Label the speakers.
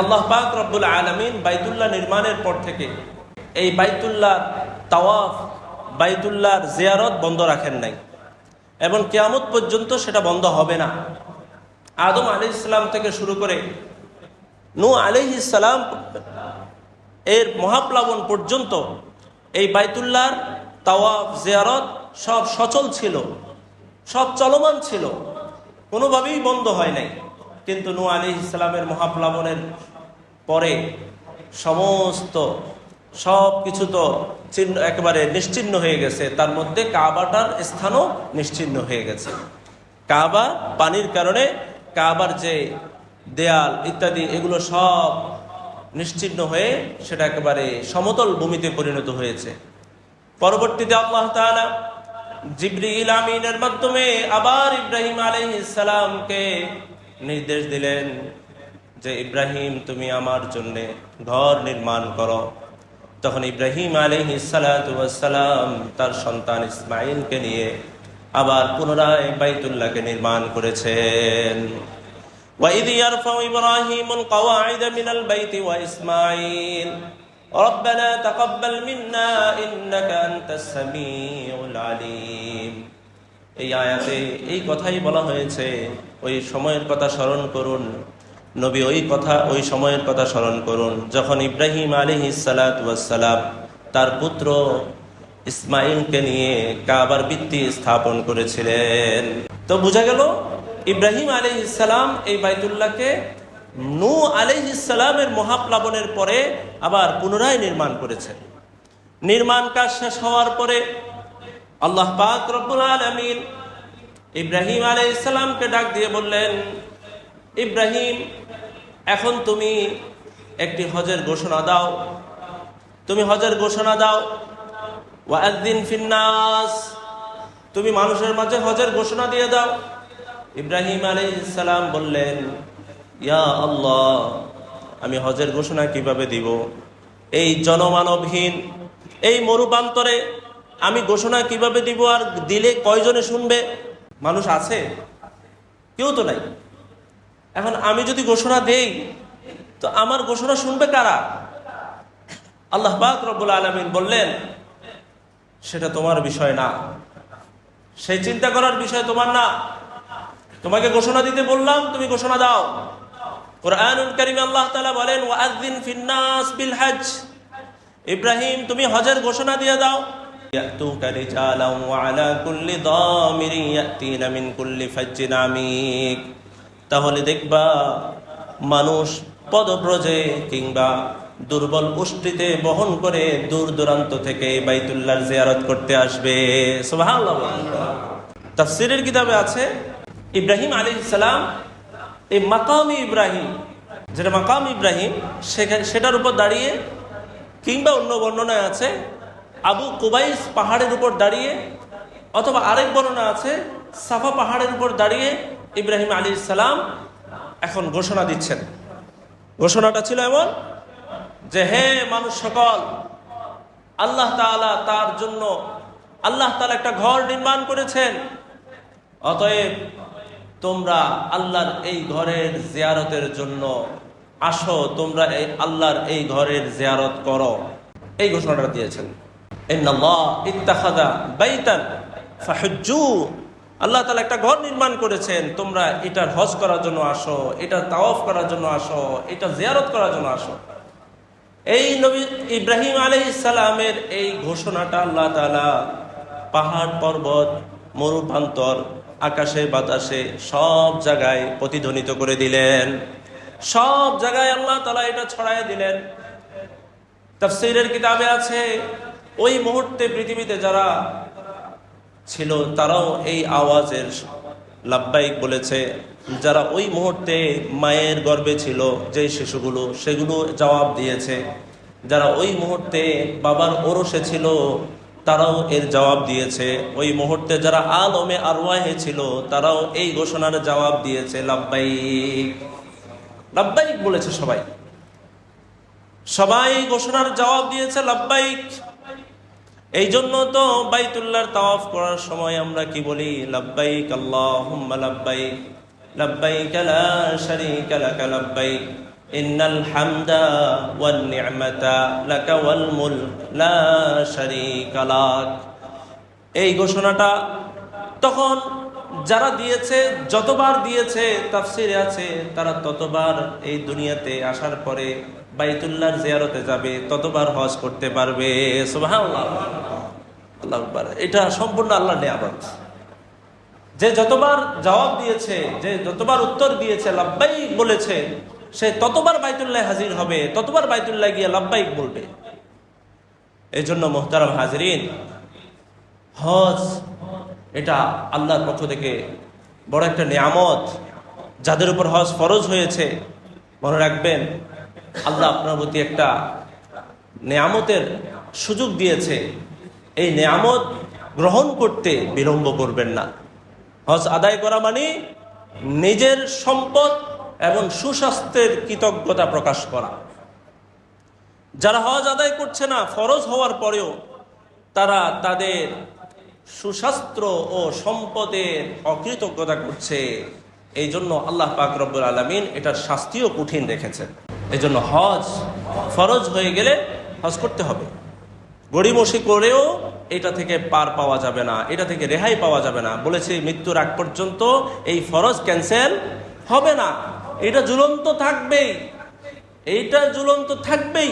Speaker 1: আল্লাহ পাক রব্বুল আলমিন বাইতুল্লাহ নির্মাণের পর থেকে এই বাইতুল্লাহ তাওয়াফ, বাইতুল্লাহর জিয়ারত বন্ধ রাখেন নাই। এবং কেয়ামত পর্যন্ত সেটা বন্ধ হবে না। আদম আলি ইসলাম থেকে শুরু করে নু আলি ইসলাম এর মহাপ্লাবন পর্যন্ত এই বাইতুল্লাহর তাওয়াফ, জিয়ারত সব সচল ছিল, সব চলমান ছিল। কোনোভাবেই বন্ধ হয় নাই। কিন্তু নু আলি ইসলামের মহাপ্লাবনের পরে সমস্ত সব কিছু তো চিহ্ন একেবারে নিশ্চিহ্ন হয়ে গেছে। তার মধ্যে কাবাটার স্থানও নিশ্চিহ্ন হয়ে গেছে। কাবা পানির কারণে কাবার যে দেয়াল ইত্যাদি, এগুলো সব নিশ্চিহ্ন হয়ে সেটা একেবারে সমতল ভূমিতে পরিণত হয়েছে। পরবর্তীতে আল্লাহ তাআলা জিবরিল আমিনের মাধ্যমে আবার ইব্রাহিম আলাইহিসসালামকে নির্দেশ দিলেন যে ইব্রাহিম তুমি আমার জন্য ঘর নির্মাণ করো তখন ইব্রাহিম আলাইহিসসালাম তার সন্তান ইসমাইলকে নিয়ে আবার পুনরায় বাইতুল্লাহকে নির্মাণ করেছেন وإذ يرفع إبراهيم القواعد من البيت وإسماعيل ربنا تقبل منا إنك أنت السميع العليم এই আয়াতে এই কথাই বলা হয়েছে, ওই সময়ের কথা স্মরণ করুন। নবী ওই কথা, ওই সময়ের কথা স্মরণ করুন। যখন ইব্রাহিম আলী সালাম তার পুত্র ইসমাইলকে নিয়ে কাবার ভিত্তি স্থাপন করেছিলেন, তো বোঝা গেল ইব্রাহিম আলী ইসালাম এই বাইতুল্লাহকে নু আলী ইসালামের মহাপ্লাবনের পরে আবার পুনরায় নির্মাণ করেছেন। নির্মাণ কাজ শেষ হওয়ার পরে আল্লাহ পাক রব্বুল আলমিন ইব্রাহিম আলী ইসলামকে ডাক দিয়ে বললেন, ইব্রাহিম, এখন তুমি একটি হজের ঘোষণা দাও। তুমি হজের ঘোষণা দাও। ওয়াদ্দিন ফিন্নাস। তুমি মানুষের মাঝে হজের ঘোষণা দিয়ে দাও। ইব্রাহিম আলী ইসালাম বললেন, ইয়া আল্লাহ, আমি হজের ঘোষণা কীভাবে দিব? এই জনমানবহীন, এই মরুপান্তরে আমি ঘোষণা কীভাবে দিব আর দিলে কয়জনে শুনবে? মানুষ আছে? কেউ তো নাই। এখন আমি যদি ঘোষণা দেই, তো আমার ঘোষণা শুনবে কারা? আল্লাহ পাক রব্বুল আলমিন বললেন, সেটা তোমার বিষয় না। সেই চিন্তা করার বিষয় তোমার না। তোমাকে ঘোষণা দিতে বললাম, তুমি ঘোষণা দাও। আল্লাহ তাআলা বলেন ফিন্নাস ইব্রাহিম, তুমি হজের ঘোষণা দিয়ে দাও। রিজালান ওয়া আলা কুল্লি দামিরিন ইয়াতিনা মিন কুল্লি ফাজ্জিন আমিক তাহলে দেখবা মানুষ পদব্রজে কিংবা দুর্বল পুষ্টিতে বহন করে দূর দূরান্ত থেকে বাইতুল্লাহর জিয়ারত করতে আসবে। তাফসিরের কিতাবে আছে, ইব্রাহিম আলী সালাম, এই মাকাম ইব্রাহিম, যেটা মাকাম ইব্রাহিম সেটার উপর দাঁড়িয়ে কিংবা অন্য বর্ণনায় আছে আবু কুবাইস পাহাড়ের উপর দাঁড়িয়ে, অথবা আরেক বর্ণনা আছে, সাফা পাহাড়ের উপর দাঁড়িয়ে ইব্রাহিম আলী সালাম এখন ঘোষণা দিচ্ছেন। ঘোষণাটা ছিল এমন যে, হে মানুষ সকল, আল্লাহ তাআলা তার জন্য, আল্লাহ তাআলা একটা ঘর নির্মাণ করেছেন। অতএব তোমরা আল্লাহর এই ঘরের জিয়ারতের জন্য আসো, তোমরা এই আল্লাহর এই ঘরের জিয়ারত করো। এই ঘোষণাটা দিয়েছেন। আল্লাহ তালা একটা ঘর নির্মাণ করেছেন। তোমরা এটার হজ করার জন্য আসো, এটা তাওয়াফ করার জন্য আসো, এটা জিয়ারত করার জন্য আসো। এই নবী ইব্রাহিম আলহ ইসালামের এই ঘোষণাটা আল্লাহ তালা পাহাড়, পর্বত মরুপান্তর আকাশে, বাতাসে সব জায়গায় প্রতিধ্বনিত করে দিলেন। সব জায়গায় আল্লাহ তালা এটা ছড়াই দিলেন। তাফসিরের কিতাবে আছে ওই মুহূর্তে পৃথিবীতে যারা ছিল, তারাও এই আওয়াজের লাভবাহিক বলেছে। যারা ওই মুহূর্তে মায়ের গর্বে ছিল, যে শিশুগুলো, সেগুলো জবাব দিয়েছে। যারা ওই মুহূর্তে বাবার ওরসে ছিল, তারাও এর জবাব দিয়েছে। ওই মুহূর্তে যারা আলমে আরওয়াহে ছিল, তারাও এই ঘোষণার জবাব দিয়েছে, লাভবাহিক। লাভবাহিক বলেছে সবাই। সবাই ঘোষণার জবাব দিয়েছে, লাভবাহিক। এই জন্য তো বাইতুল্লাহর তাওয়াফ করার সময় আমরা কি বলি? লাব্বাইক আল্লাহুম্মা লাব্বাইক লাব্বাইক লা শারীকা লাকা লাব্বাইক, ইন্নাল হামদা ওয়ান নি'মাতা লাকা ওয়াল মুলক, লা শারীকা লাক। এই ঘোষণাটা তখন যারা দিয়েছে, যতবার দিয়েছে, তাফসিরে আছে, তারা ততবার এই দুনিয়াতে আসার পরে বাইতুল্লাহর জিয়ারতে যাবে, ততবার হজ করতে পারবে। এটা সম্পূর্ণ আল্লাহ নিয়ামত। যে যতবার জবাব দিয়েছে, যে যতবার উত্তর দিয়েছে, লাব্বাইক বলেছে, সে ততবার বাইতুল্লাহ হাজির হবে, ততবার বাইতুল্লাহ গিয়ে লাব্বাইক বলবে। এই জন্য মোহতারাম হাজরিন, হজ, এটা আল্লাহর পক্ষ থেকে বড় একটা নিয়ামত। যাদের উপর হজ ফরজ হয়েছে, মনে রাখবেন আল্লাহ আপনার প্রতি একটা নেয়ামতের সুযোগ দিয়েছে। এই নেয়ামত গ্রহণ করতে বিলম্ব করবেন না। হজ আদায় করা মানে নিজের সম্পদ এবং সুস্বাস্থ্যের কৃতজ্ঞতা প্রকাশ করা। যারা হজ আদায় করছে না, ফরজ হওয়ার পরেও তারা তাদের সুস্বাস্থ্য ও সম্পদের অকৃতজ্ঞতা করছে। এই জন্য আল্লাহ পাক রব্বুল আলমিন এটার শাস্তিও কঠিন রেখেছেন। এই জন্য হজ ফরজ হয়ে গেলে হজ করতে হবে। গড়িমসি করেও এটা থেকে পার পাওয়া যাবে না, এটা থেকে রেহাই পাওয়া যাবে না। বলেছি, মৃত্যুর আগ পর্যন্ত এই ফরজ ক্যান্সেল হবে না। এটা জুলন্ত থাকবেই। এইটা জুলন্ত থাকবেই।